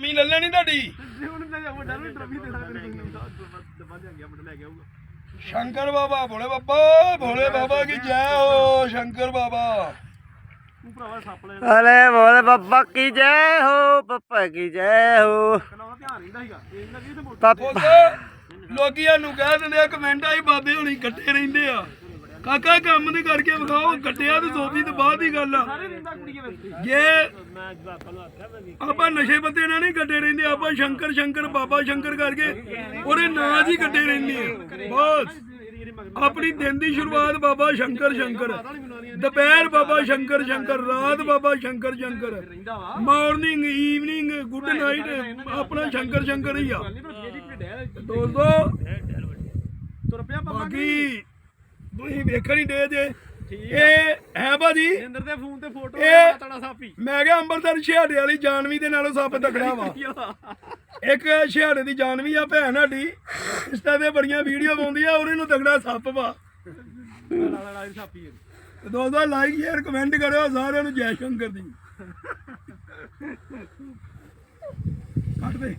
ਮੀ ਲੈ ਲੈਣੀ ਤੁਹਾਡੀ। ਦੇ ਦੇ ਸ਼ੰਕਰ ਬਾਬਾ ਭੋਲੇ ਬਾਬਾ ਭੋਲੇ ਬਾਬਾ ਕੀ ਜੈ ਹੋ ਸ਼ੰਕਰ ਬਾਬਾ। ਤੂੰ ਭਰਾਵਾ ਸੱਪ ਲੈ ਅਲੇ ਬੋਲੇ ਬੱਬਾ ਕੀ ਜੈ ਹੋ ਬੱਬਾ ਕੀ ਜੈ ਹੋ। ਪੁੱਤ ਲੋਕੀਆਂ ਨੂੰ ਕਹਿ ਦਿੰਦੇ ਆ ਕਮੈਂਟ ਆਈ ਬਾਬੇ ਹੁਣੀ ਇਕੱਠੇ ਰਹਿੰਦੇ ਆ। ਕਾਕਾ ਕੰਮ ਤੇ ਕਰਕੇ ਵਿਖਾਓ ਕੱਟਿਆ ਤੇ ਸੋਫੀ ਤੋਂ ਬਾਅਦ ਦੀ ਗੱਲ ਆ। ਜੇ ਮੈਂ ਜਵਾਕਾਂ ਨੂੰ ਆਖਿਆ ਮੈਂ ਵੀ ਆਪਾਂ ਨਸ਼ੇ ਪੱਤੇ ਨਾਲ ਨਹੀਂ ਕੱਟੇ ਰਹਿੰਦੇ ਆਪਾਂ ਸ਼ੰਕਰ ਸ਼ੰਕਰ ਬਾਬਾ ਸ਼ੰਕਰ ਕਰਕੇ ਉਹਦੇ ਨਾਂ ਹੀ ਕੱਟੇ ਰਹਿੰਦੇ ਆ। ਬਸ। ਆਪਣੀ ਦਿਨ ਦੀ ਸ਼ੁਰੂਆਤ ਬਾਬਾ ਸ਼ੰਕਰ ਸ਼ੰਕਰ। ਦੁਪਹਿਰ ਬਾਬਾ ਸ਼ੰਕਰ ਸ਼ੰਕਰ। ਰਾਤ ਬਾਬਾ Shankar Shankar. Morning evening good night. ਆਪਣਾ ਸ਼ੰਕਰ ਸ਼ੰਕਰ ਹੀ ਆ। ਦੋਸਤੋ ਤੁਰ ਪਿਆ ਬਾਬਾ ਬਾਕੀ ਤੁਸੀਂ ਵੇਖਣ ਹੀ ਦੇ ਜੇ। ਇਹ ਹੈ ਭਾਜੀ। ਇੰਦਰ ਦੇ ਫੋਨ ਤੇ ਫੋਟੋ ਇਹ- ਤੜਾ ਸਾਪੀ ਮੈਂ ਕਿਹਾ ਅੰਮ੍ਰਿਤਸਰ ਛਿਹਾੜੇ ਵਾਲੀ ਜਾਨਵੀ ਦੇ ਨਾਲੋਂ ਸੱਪ ਤਕੜਾ ਵਾ। ਇੱਕ ਛਿਹਾੜੇ ਦੀ ਜਾਨਵੀ ਆ ਭੈਣ ਸਾਡੀ। ਇੰਸਟਾ ਤੇ ਬੜੀਆਂ ਵੀਡੀਓ ਪਾਉਂਦੀ ਆ ਉਹਨੇ ਨੂੰ ਤਗੜਾ ਸੱਪ ਵਾ। ਲੜਾ ਸਾਪੀ ਤੇ ਦੋਸਤੋ ਲਾਈਕ ਸ਼ੇਅਰ ਕਮੈਂਟ ਕਰਿਓ ਸਾਰਿਆਂ ਨੂੰ ਜੈ ਸ਼ੰਕਰ ਦੀ। ਕੱਟ ਦੇ।